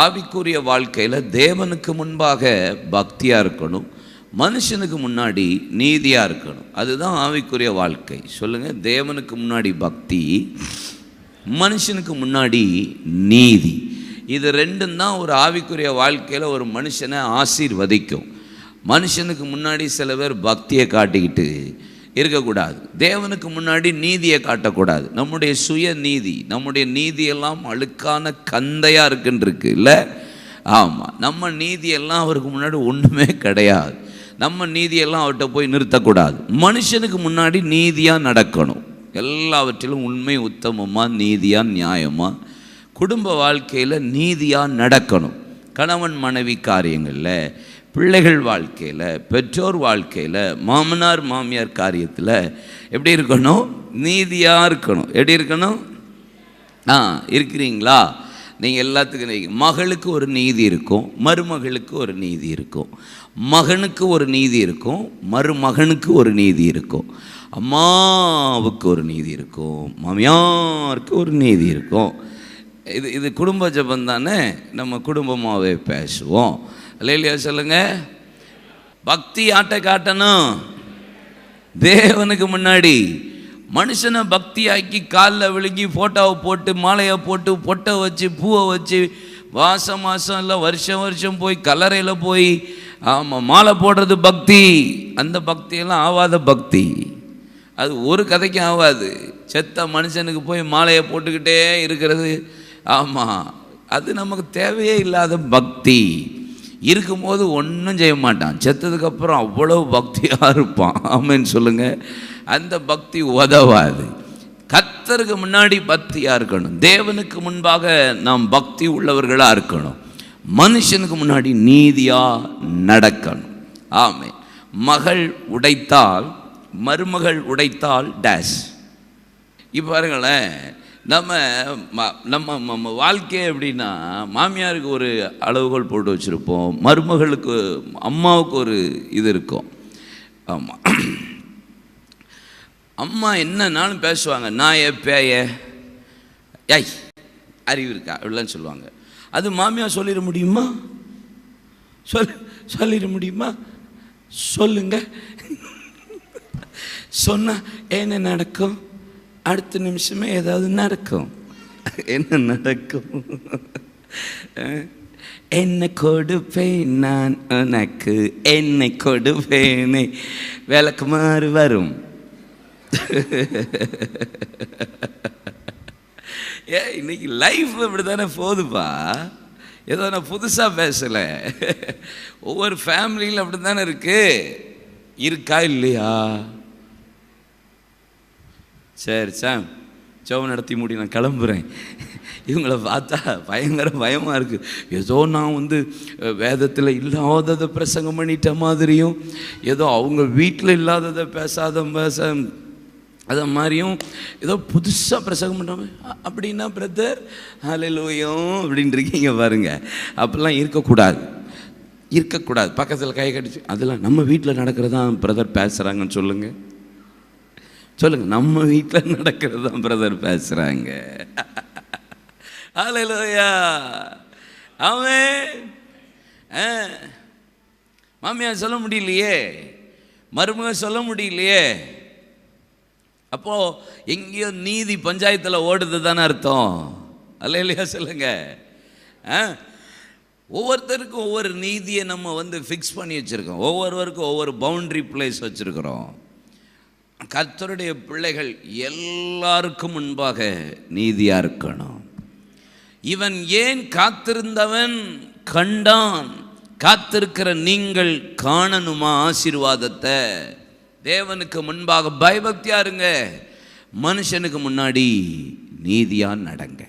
ஆவிக்குரிய வாழ்க்கையில் தேவனுக்கு முன்பாக பக்தியாக இருக்கணும் மனுஷனுக்கு முன்னாடி நீதியாக இருக்கணும். அதுதான் ஆவிக்குரிய வாழ்க்கை. சொல்லுங்கள் தேவனுக்கு முன்னாடி பக்தி மனுஷனுக்கு முன்னாடி நீதி. இது ரெண்டும் தான் ஒரு ஆவிக்குரிய வாழ்க்கையில் ஒரு மனுஷனை ஆசீர்வதிக்கும். மனுஷனுக்கு முன்னாடி சில பேர் பக்தியை காட்டிக்கிட்டு இருக்கக்கூடாது. தேவனுக்கு முன்னாடி நீதியை காட்டக்கூடாது. நம்முடைய சுய நீதி நம்முடைய நீதியெல்லாம் அழுக்கான கந்தையாக இருக்குன்றிருக்கு இல்லை? ஆமாம் நம்ம நீதியெல்லாம் அவருக்கு முன்னாடி ஒன்றுமே கிடையாது. நம்ம நீதியெல்லாம் அவர்கிட்ட போய் நிறுத்தக்கூடாது. மனுஷனுக்கு முன்னாடி நீதியாக நடக்கணும். எல்லாவற்றிலும் உண்மை உத்தமமாக நீதியாக நியாயமாக குடும்ப வாழ்க்கையில் நீதியாக நடக்கணும். கணவன் மனைவி காரியங்களில் பிள்ளைகள் வாழ்க்கையில் பெற்றோர் வாழ்க்கையில் மாமனார் மாமியார் காரியத்தில் எப்படி இருக்கணும்? நீதியாக இருக்கணும். எப்படி இருக்கணும்? ஆ இருக்கிறீங்களா? நீங்கள் எல்லாத்துக்கும் நீ மகளுக்கு ஒரு நீதி இருக்கும் மருமகளுக்கு ஒரு நீதி இருக்கும். மகனுக்கு ஒரு நீதி இருக்கும் மருமகனுக்கு ஒரு நீதி இருக்கும். அம்மாவுக்கு ஒரு நீதி இருக்கும் மாமியாருக்கு ஒரு நீதி இருக்கும். இது இது குடும்ப ஜபம் தானே நம்ம குடும்பமாகவே பேசுவோம். இல்லையா சொல்லுங்க. பக்தி ஆட்டை காட்டணும். தேவனுக்கு முன்னாடி மனுஷனை பக்தியாக்கி காலில் விழுங்கி ஃபோட்டோவை போட்டு மாலையை போட்டு பொட்டை வச்சு பூவை வச்சு மாதம் மாதம் இல்லை வருஷம் வருஷம் போய் கல்லறையில் போய் ஆமாம் மாலை போடுறது பக்தி. அந்த பக்தியெல்லாம் ஆகாத பக்தி. அது ஒரு கதைக்கும் ஆகாது செத்த மனுஷனுக்கு போய் மாலையை போட்டுக்கிட்டே இருக்கிறது. ஆமாம் அது நமக்கு தேவையே இல்லாத பக்தி. இருக்கும்போது ஒன்றும் செய்ய மாட்டான். செத்ததுக்கப்புறம் அவ்வளவு பக்தியாக இருப்பான். ஆமென்னு சொல்லுங்கள் அந்த பக்தி உதவாது. கத்தருக்கு முன்னாடி பக்தியாக இருக்கணும். தேவனுக்கு முன்பாக நாம் பக்தி உள்ளவர்களாக இருக்கணும். மனுஷனுக்கு முன்னாடி நீதியாக நடக்கணும். ஆமே மகள் உடைத்தால் மருமகள் உடைத்தால் டேஷ் இப்போ பாருங்களேன். நம்ம ம- நம்ம நம்ம வாழ்க்கை எப்படின்னா மாமியாருக்கு ஒரு அளவுகோல் போட்டு வச்சுருப்போம் மருமகளுக்கு அம்மாவுக்கு ஒரு இது இருக்கும். ஆமாம் அம்மா என்னன்னாலும் பேசுவாங்க நாய பேய? யாய் அறிவு இருக்கா? அப்படிலாம் சொல்லுவாங்க. அது மாமியார் சொல்லிட முடியுமா? சொல் சொல்லிட முடியுமா? சொல்லுங்க. சொன்னால் என்ன நடக்கும்? அடுத்த நிமிஷமே ஏதாவது நடக்கும். என்ன நடக்கும்? என்ன கொடுப்பேன் நான் உனக்கு என்னை கொடுப்பேனே. விளக்கு மாறு வரும். ஏ இன்னைக்கு லைஃப் இப்படி தானே போகுதுப்பா. ஏதோ நான் புதுசாக பேசலை. ஒவ்வொரு ஃபேமிலியில் அப்படி தானே இருக்கு. இருக்கா இல்லையா? சரி சாம் ஜெபம் நடத்தி மூடி நான் கிளம்புறேன். இவங்கள பார்த்தா பயங்கர பயமாக இருக்குது ஏதோ நான் வந்து வேதத்தில் இல்லாததை பிரசங்கம் பண்ணிட்ட மாதிரியும் ஏதோ அவங்க வீட்டில் இல்லாததை பேசாத பேச அதை மாதிரியும் ஏதோ புதுசாக பிரசங்கம் பண்ணுறாங்க அப்படின்னா பிரதர் ஹalleluya அப்படின்னு இருக்கீங்க பாருங்கள் அப்படிலாம் இருக்கக்கூடாது. இருக்கக்கூடாது. பக்கத்தில் கை கடிச்சு அதெல்லாம் நம்ம வீட்டில் நடக்கிறதான் பிரதர் பேசுகிறாங்கன்னு சொல்லுங்கள் சொல்லுங்க நம்ம வீட்டில் நடக்கிறது தான் பிரதர் பேசுகிறாங்க ஹalleluya அவன் மாமியார் சொல்ல முடியலையே? மருமக சொல்ல முடியலையே? அப்போ எங்கேயோ நீதி பஞ்சாயத்தில் ஓடுது தானே அர்த்தம். அல்ல இல்லையா சொல்லுங்க. ஆ? ஒவ்வொருத்தருக்கும் ஒவ்வொரு நீதியை நம்ம வந்து ஃபிக்ஸ் பண்ணி வச்சுருக்கோம். ஒவ்வொருவருக்கும் ஒவ்வொரு பவுண்ட்ரி பிளேஸ் வச்சுருக்குறோம். கர்த்தருடைய பிள்ளைகள் எல்லாருக்கும் முன்பாக நீதியாக இருக்கணும். இவன் ஏன் காத்திருந்தவன்? கண்டான். காத்திருக்கிற நீங்கள் காணணுமா ஆசீர்வாதத்தை? தேவனுக்கு முன்பாக பயபக்தியா இருங்க. மனுஷனுக்கு முன்னாடி நீதியா நடங்க.